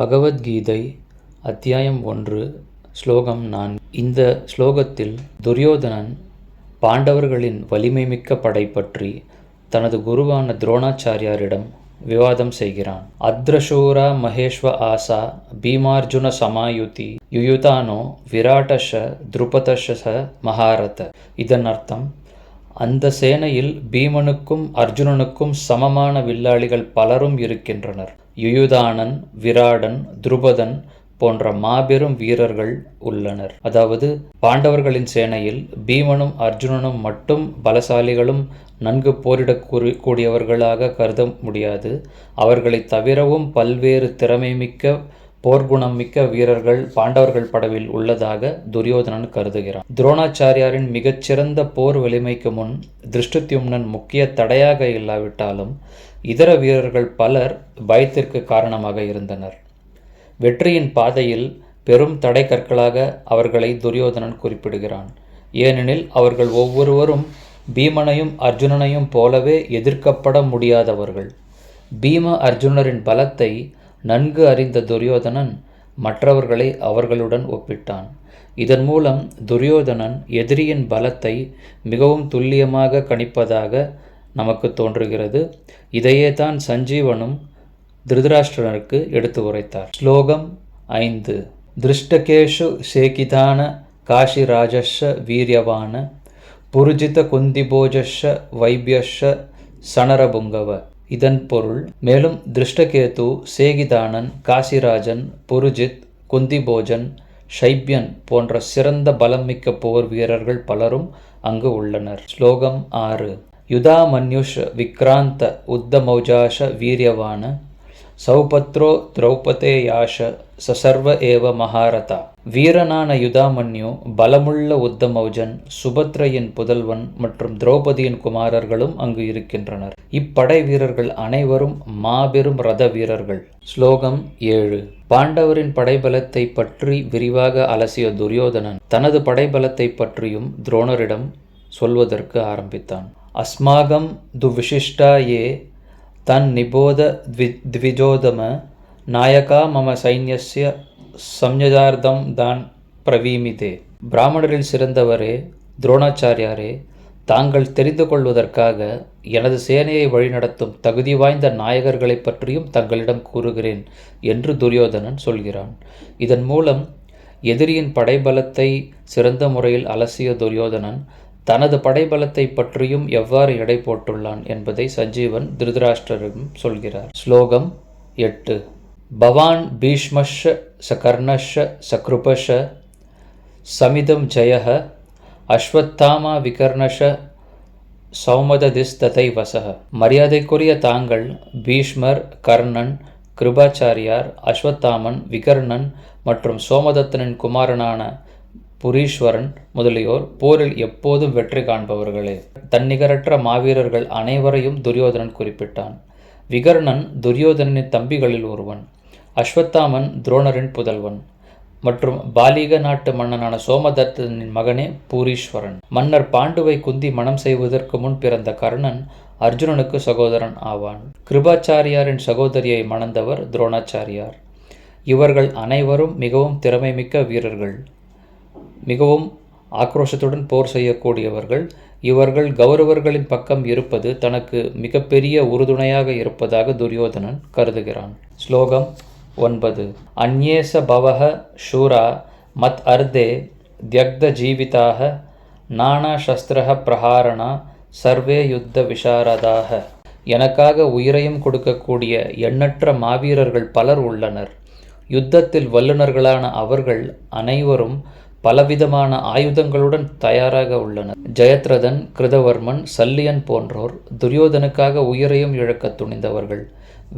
பகவத்கீதை அத்தியாயம் ஒன்று ஸ்லோகம் நான் இந்த ஸ்லோகத்தில் துரியோதனன் பாண்டவர்களின் வலிமை மிக்க படை பற்றி தனது குருவான துரோணாச்சாரியாரிடம் விவாதம் செய்கிறான். அத்ரஷூரா மகேஷ்வ ஆசா பீமார்ஜுன சமாயுதி யுயுதானோ விராட்டஷ துருபதஷ மகாரத. இதன் அர்த்தம் அந்த சேனையில் பீமனுக்கும் அர்ஜுனனுக்கும் சமமான வில்லாளிகள் பலரும் இருக்கின்றனர். யுயுதானன் விராடன் துருபதன் போன்ற மாபெரும் வீரர்கள் உள்ளனர். அதாவது பாண்டவர்களின் சேனையில் பீமனும் அர்ஜுனனும் மட்டும் பலசாலிகளும் நன்கு போரிடக் கூடியவர்களாக கருத முடியாது. அவர்களை தவிரவும் பல்வேறு திறமைமிக்க போர்க்குணம் மிக்க வீரர்கள் பாண்டவர்கள் படவில் உள்ளதாக துரியோதனன் கருதுகிறான். துரோணாச்சாரியாரின் மிகச்சிறந்த போர் வலிமைக்கு முன் திருஷ்டுத்யும்னன் முக்கிய தடையாக இல்லாவிட்டாலும் இதர வீரர்கள் பலர் பயத்திற்கு காரணமாக இருந்தனர். வெற்றியின் பாதையில் பெரும் தடை கற்களாக அவர்களை துரியோதனன் குறிப்பிடுகிறான். ஏனெனில் அவர்கள் ஒவ்வொருவரும் பீமனையும் அர்ஜுனனையும் போலவே எதிர்க்கப்பட முடியாதவர்கள். பீம அர்ஜுனரின் பலத்தை நன்கு அறிந்த துரியோதனன் மற்றவர்களை அவர்களுடன் ஒப்பிட்டான். இதன் மூலம் துரியோதனன் எதிரியின் பலத்தை மிகவும் துல்லியமாக கணிப்பதாக நமக்கு தோன்றுகிறது. இதையே தான் சஞ்சீவனும் திருதராஷ்டிரனுக்கு எடுத்து உரைத்தார். ஸ்லோகம் ஐந்து. திருஷ்டகேஷு சேகிதான காஷிராஜஷ வீரியவான புருஜித குந்திபோஜஷ வைபியஷ சணரபுங்கவ இதன் பொருள் மேலும் திருஷ்டகேது சேகிதானன் காசிராஜன் புருஜித் குந்திபோஜன் ஷைப்யன் போன்ற சிறந்த பலமிக்க போர் வீரர்கள் பலரும் அங்கு உள்ளனர். ஸ்லோகம் ஆறு. யுதாமன்யுஷ விக்ராந்த உத்தமௌஜாஷ வீரியவான சௌபத்ரோ திரௌபதேயாஷ சசர்வ ஏவ மகாரதா. வீரனான யுதாமன்யு பலமுள்ள உத்தமௌஜன் சுபத்ரையின் புதல்வன் மற்றும் திரௌபதியின் குமாரர்களும் அங்கு இருக்கின்றனர். இப்படை வீரர்கள் அனைவரும் மாபெரும் ரத வீரர்கள். ஸ்லோகம் ஏழு. பாண்டவரின் படைபலத்தை பற்றி விரிவாக அலசிய துரியோதனன் தனது படைபலத்தை பற்றியும் துரோணரிடம் சொல்வதற்கு ஆரம்பித்தான். அஸ்மாகம் துவிசிஷ்டா ஏ தன் நிபோத த்வி த்விஜோதம நாயகா மம சைன்யஸ்ய சம்யதார்த்தம் தான் பிரவீமிதே. பிராமணரில் சிறந்தவரே துரோணாச்சாரியாரே தாங்கள் தெரிந்து கொள்வதற்காக எனது சேனையை வழிநடத்தும் தகுதி வாய்ந்த நாயகர்களை பற்றியும் தங்களிடம் கூறுகிறேன் என்று துரியோதனன் சொல்கிறான். இதன் மூலம் எதிரியின் படைபலத்தை சிறந்த முறையில் அலசிய துரியோதனன் தனது படைபலத்தை பற்றியும் எவ்வாறு எடை போட்டுள்ளான் என்பதை சஞ்சீவன் திருதராஷ்டரிடம் சொல்கிறார். ஸ்லோகம் எட்டு. பவான் பீஷ்மஷ சகர்ணஷ சக்ருபஷ சமிதம் ஜெய அஸ்வத்தாமா விகர்ணஷ சௌமததிஸ்ததை வசக மரியாதைக்குரிய தாங்கள் பீஷ்மர் கர்ணன் கிருபாச்சாரியார் அஸ்வத்தாமன் விகர்ணன் மற்றும் சோமதத்தனின் குமாரனான புரீஸ்வரன் முதலியோர் போரில் எப்போதும் வெற்றி காண்பவர்களே. தன்னிகரற்ற மாவீரர்கள் அனைவரையும் துரியோதனன் குறிப்பிட்டான். விகர்ணன் துரியோதனனின் தம்பிகளில் ஒருவன். அஸ்வத்தாமன் துரோணரின் புதல்வன். மற்றும் பாலிக நாட்டு மன்னனான சோமதத்தனின் மகனே பூரீஸ்வரன். மன்னர் பாண்டுவை குந்தி மனம் செய்வதற்கு முன் பிறந்த கர்ணன் அர்ஜுனனுக்கு சகோதரன் ஆவான். கிருபாச்சாரியாரின் சகோதரியை மணந்தவர் துரோணாச்சாரியார். இவர்கள் அனைவரும் மிகவும் திறமைமிக்க வீரர்கள். மிகவும் ஆக்ரோஷத்துடன் போர் செய்யக்கூடியவர்கள். இவர்கள் கௌரவர்களின் பக்கம் இருப்பது தனக்கு மிகப்பெரிய உறுதுணையாக இருப்பதாக துரியோதனன் கருதுகிறான். ஸ்லோகம் ஒன்பது. அந்நேச பவக ஷூரா மத் அர்த்தே தியக்த ஜீவிதாக நானா சஸ்திரக பிரகாரணா சர்வே யுத்த விஷாரதாக எனக்காக உயிரையும் கொடுக்கக்கூடிய எண்ணற்ற மாவீரர்கள் பலர் உள்ளனர். யுத்தத்தில் வல்லுநர்களான அவர்கள் அனைவரும் பலவிதமான ஆயுதங்களுடன் தயாராக உள்ளனர். ஜெயத்ரதன் கிருதவர்மன் சல்லியன் போன்றோர் துரியோதனுக்காக உயிரையும் இழக்க துணிந்தவர்கள்.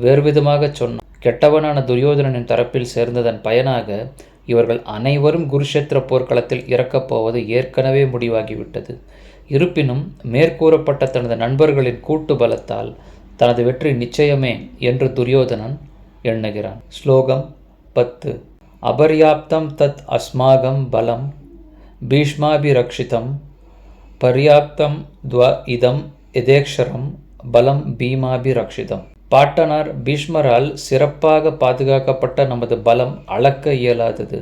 வேறுவிதமாக சொன்ன கெட்டவனான துரியோதனனின் தரப்பில் சேர்ந்ததன் பயனாக இவர்கள் அனைவரும் குருஷேத்திர போர்க்களத்தில் இறக்கப் போவது ஏற்கனவே முடிவாகிவிட்டது. இருப்பினும் மேற்கூறப்பட்ட தனது நண்பர்களின் கூட்டு பலத்தால் தனது வெற்றி நிச்சயமே என்று துரியோதனன் எண்ணுகிறான். ஸ்லோகம் பத்து. அபர்யாப்தம் தத் அஸ்மாகம் பலம் பீஷ்மாபிரக்ஷிதம் பர்யாப்தம் துவ இதம் எதேக்ஷரம் பலம் பீமாபிரக்ஷிதம். பாட்டனார் பீஷ்மரால் சிறப்பாக பாதுகாக்கப்பட்ட நமது பலம் அளக்க இயலாதது.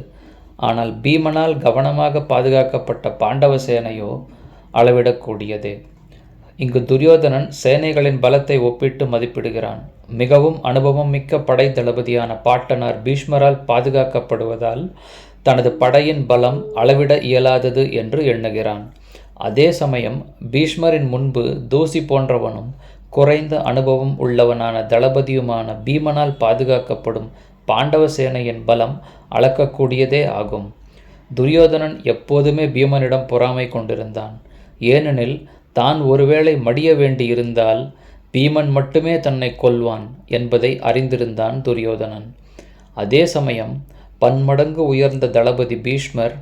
ஆனால் பீமனால் கவனமாக பாதுகாக்கப்பட்ட பாண்டவ சேனையோ அளவிடக்கூடியதே. இங்கு துரியோதனன் சேனைகளின் பலத்தை ஒப்பிட்டு மதிப்பிடுகிறான். மிகவும் அனுபவம் மிக்க படை தளபதியான பாட்டனார் பீஷ்மரால் பாதுகாக்கப்படுவதால் தனது படையின் பலம் அளவிட இயலாதது என்று எண்ணுகிறான். அதே சமயம் பீஷ்மரின் முன்பு தூசி போன்றவனும் குறைந்த அனுபவம் உள்ளவனான தளபதியுமான பீமனால் பாதுகாக்கப்படும் பாண்டவ சேனையின் பலம் அளக்கக்கூடியதே ஆகும். துரியோதனன் எப்போதுமே பீமனிடம் பொறாமை கொண்டிருந்தான். ஏனெனில் தான் ஒருவேளை மடிய வேண்டியிருந்தால் பீமன் மட்டுமே தன்னை கொல்வான் என்பதை அறிந்திருந்தான் துரியோதனன். அதே சமயம் பன்மடங்கு உயர்ந்த தளபதி பீஷ்மர்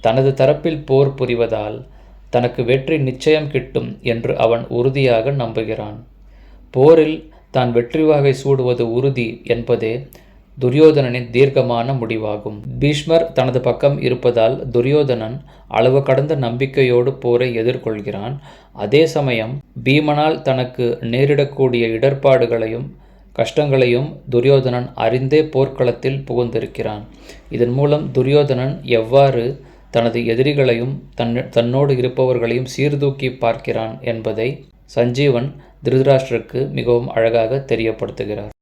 தனது தரப்பில் போர் புரிவதால் தனக்கு வெற்றி நிச்சயம் கிட்டும் என்று அவன் உறுதியாக நம்புகிறான். போரில் தான் வெற்றி வாகை சூடுவது உறுதி என்பதே துரியோதனனின் தீர்க்கமான முடிவாகும். பீஷ்மர் தனது பக்கம் இருப்பதால் துரியோதனன் அளவு கடந்த நம்பிக்கையோடு போரை எதிர்கொள்கிறான். அதே சமயம் பீமனால் தனக்கு நேரிடக்கூடிய இடர்பாடுகளையும் கஷ்டங்களையும் துரியோதனன் அறிந்தே போர்க்களத்தில் புகுந்திருக்கிறான். இதன் மூலம் துரியோதனன் எவ்வாறு தனது எதிரிகளையும் தன் தன்னோடு இருப்பவர்களையும் சீர்தூக்கி பார்க்கிறான் என்பதை சஞ்சீவன் திருதராஷ்டிரருக்கு மிகவும் அழகாக தெரியப்படுத்துகிறார்.